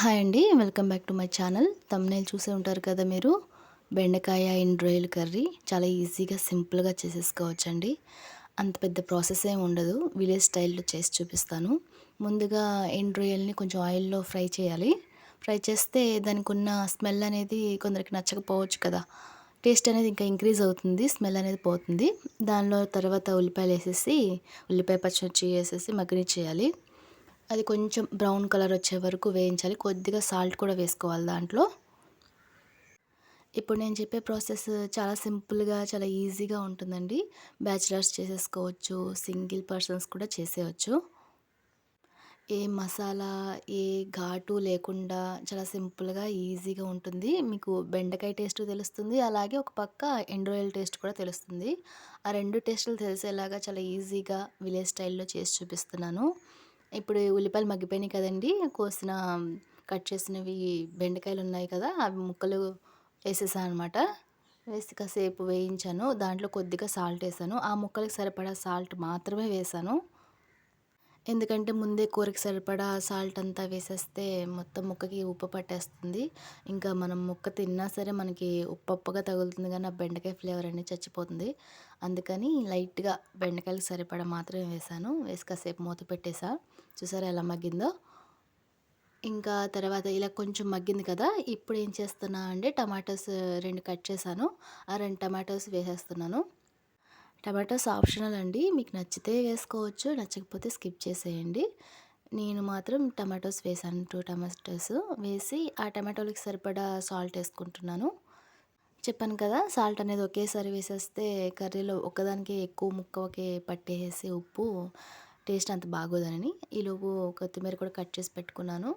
Hi అండి welcome back to my channel. Thumbnail చూసే ఉంటారు కదా మీరు? బెండకాయ అండ్ రొయ్యల కర్రీ చాలా ఈజీగా సింపుల్గా చేసేసుకోవచ్చండి. అంత పెద్ద ప్రాసెస్ ఏమి ఉండదు విలేజ్ స్టైల్లో చేసి చూపిస్తాను. ముందుగా ఎండ్ రొయ్యల్ని కొంచెం ఆయిల్లో ఫ్రై చేయాలి. ఫ్రై చేస్తే దానికి ఉన్న స్మెల్ అనేది కొందరికి నచ్చకపోవచ్చు కదా. టేస్ట్ అనేది ఇంకా ఇంక్రీజ్ అవుతుంది స్మెల్ అనేది పోతుంది. దానిలో తర్వాత ఉల్లిపాయలు వేసేసి ఉల్లిపాయ పచ్చిమిర్చి వేసేసి మగ్గిన చేయాలి అది కొంచెం బ్రౌన్ కలర్ వచ్చే వరకు వేయించాలి. కొద్దిగా సాల్ట్ కూడా వేసుకోవాలి దాంట్లో. ఇప్పుడు నేను చెప్పే ప్రాసెస్ చాలా సింపుల్గా చాలా ఈజీగా ఉంటుందండి. బ్యాచిలర్స్ చేసేసుకోవచ్చు సింగిల్ పర్సన్స్ కూడా చేసేయచ్చు. ఏ మసాలా ఏ ఘాటు లేకుండా చాలా సింపుల్గా ఈజీగా ఉంటుంది. మీకు బెండకాయ టేస్ట్ తెలుస్తుంది. అలాగే ఒక పక్క ఎండ్రోయల్ టేస్ట్ కూడా తెలుస్తుంది. ఆ రెండు టేస్టులు తెలిసేలాగా చాలా ఈజీగా విలేజ్ స్టైల్లో చేసి చూపిస్తున్నాను. ఇప్పుడు ఉల్లిపాయలు మగ్గిపోయినాయి కదండి కోసిన కట్ చేసినవి బెండకాయలు ఉన్నాయి కదా అవి ముక్కలు వేసేసాను అనమాట వేసి కాసేపు వేయించాను దాంట్లో కొద్దిగా సాల్ట్ వేసాను. ఆ ముక్కలకు సరిపడా సాల్ట్ మాత్రమే వేసాను. ఎందుకంటే ముందే కూరకి సరిపడా సాల్ట్ అంతా వేసేస్తే మొత్తం ముక్కకి ఉప్పు పట్టేస్తుంది. ఇంకా మనం ముక్క తిన్నా సరే మనకి ఉప్పగా తగులుతుంది కానీ ఆ బెండకాయ ఫ్లేవర్ అనేది చచ్చిపోతుంది. అందుకని లైట్గా బెండకాయలకు సరిపడా మాత్రమే వేసాను. వేసి కాసేపు మూత పెట్టేసా. చూసారా ఎలా మగ్గిందో? ఇంకా తర్వాత ఇలా కొంచెం మగ్గింది కదా ఇప్పుడు ఏం చేస్తున్నా అంటే టమాటోస్ రెండు కట్ చేశాను. ఆ రెండు టమాటోస్ వేసేస్తున్నాను. టమాటోస్ ఆప్షనల్ అండి. మీకు నచ్చితే వేసుకోవచ్చు నచ్చకపోతే స్కిప్ చేసేయండి. నేను మాత్రం టమాటోస్ వేసాను టూ టమాటోస్ వేసి ఆ టమాటోలకి సరిపడా సాల్ట్ వేసుకుంటున్నాను. చెప్పాను కదా సాల్ట్ అనేది ఒకేసారి వేసేస్తే కర్రీలో ఒకదానికి ఎక్కువ ముక్క ఒకే పట్టేసి ఉప్పు టేస్ట్ అంత బాగోదని. ఈలోపు కొత్తిమీర కూడా కట్ చేసి పెట్టుకున్నాను.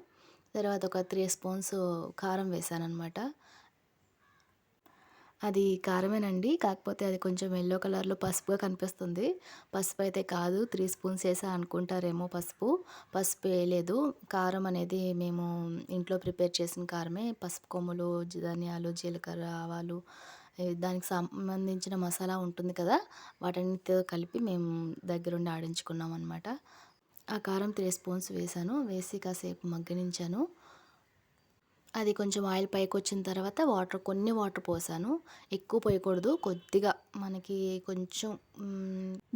తర్వాత ఒక త్రీ స్పూన్స్ కారం వేసాను అనమాట అది కారమేనండి. కాకపోతే అది కొంచెం ఎల్లో కలర్లో పసుపుగా కనిపిస్తుంది. పసుపు అయితే కాదు త్రీ స్పూన్స్ వేసా అనుకుంటారేమో పసుపు. పసుపు వేయలేదు. కారం అనేది మేము ఇంట్లో ప్రిపేర్ చేసిన కారమే. పసుపు కొమ్ములు ధనియాలు జీలకర్ర ఆవాలు దానికి సంబంధించిన మసాలా ఉంటుంది కదా వాటన్నిటితో కలిపి మేము దగ్గరుండి ఆడించుకున్నాం అనమాట ఆ కారం త్రీ స్పూన్స్ వేసాను. వేసి కాసేపు మగ్గనించాను. అది కొంచెం ఆయిల్ పైకి వచ్చిన తర్వాత వాటర్ కొన్ని వాటర్ పోసాను. ఎక్కువ పోయకూడదు. కొద్దిగా మనకి కొంచెం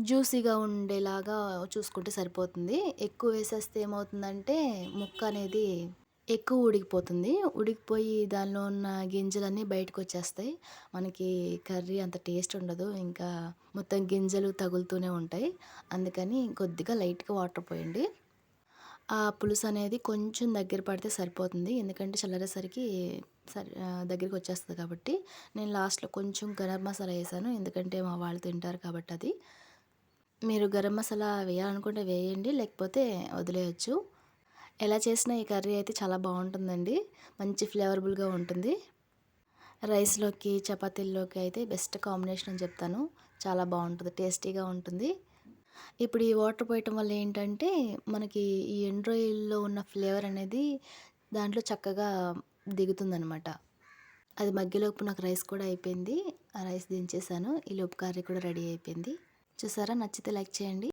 జ్యూసీగా ఉండేలాగా చూసుకుంటే సరిపోతుంది. ఎక్కువ వేసేస్తే ఏమవుతుందంటే ముక్క అనేది ఎక్కువ ఉడికిపోతుంది. ఉడికిపోయి దానిలో ఉన్న గింజలన్నీ బయటకు వచ్చేస్తాయి మనకి కర్రీ అంత టేస్ట్ ఉండదు. ఇంకా మొత్తం గింజలు తగులుతూనే ఉంటాయి. అందుకని కొద్దిగా లైట్గా వాటర్ పోయండి. ఆ పులుసు అనేది కొంచెం దగ్గర పడితే సరిపోతుంది. ఎందుకంటే చల్లరేసరికి సరి దగ్గరికి వచ్చేస్తుంది కాబట్టి నేను లాస్ట్లో కొంచెం గరం మసాలా వేసాను. ఎందుకంటే మా వాళ్ళు తింటారు కాబట్టి అది. మీరు గరం మసాలా వేయాలనుకుంటే వేయండి లేకపోతే వదిలేయచ్చు. ఎలా చేసినా ఈ కర్రీ అయితే చాలా బాగుంటుందండి. మంచి ఫ్లేవరబుల్గా ఉంటుంది. రైస్లోకి చపాతీల్లోకి అయితే బెస్ట్ కాంబినేషన్ అని చెప్తాను. చాలా బాగుంటుంది టేస్టీగా ఉంటుంది. ఇప్పుడు ఈ వాటర్ పోయటం వల్ల ఏంటంటే మనకి ఈ ఎండ్రాయిల్లో ఉన్న ఫ్లేవర్ అనేది దాంట్లో చక్కగా దిగుతుందనమాట అది మధ్యలోపు నాకు రైస్ కూడా అయిపోయింది. ఆ రైస్ దించేసాను. ఈ లోపు కర్రీ కూడా రెడీ అయిపోయింది. చూసారా? నచ్చితే లైక్ చేయండి.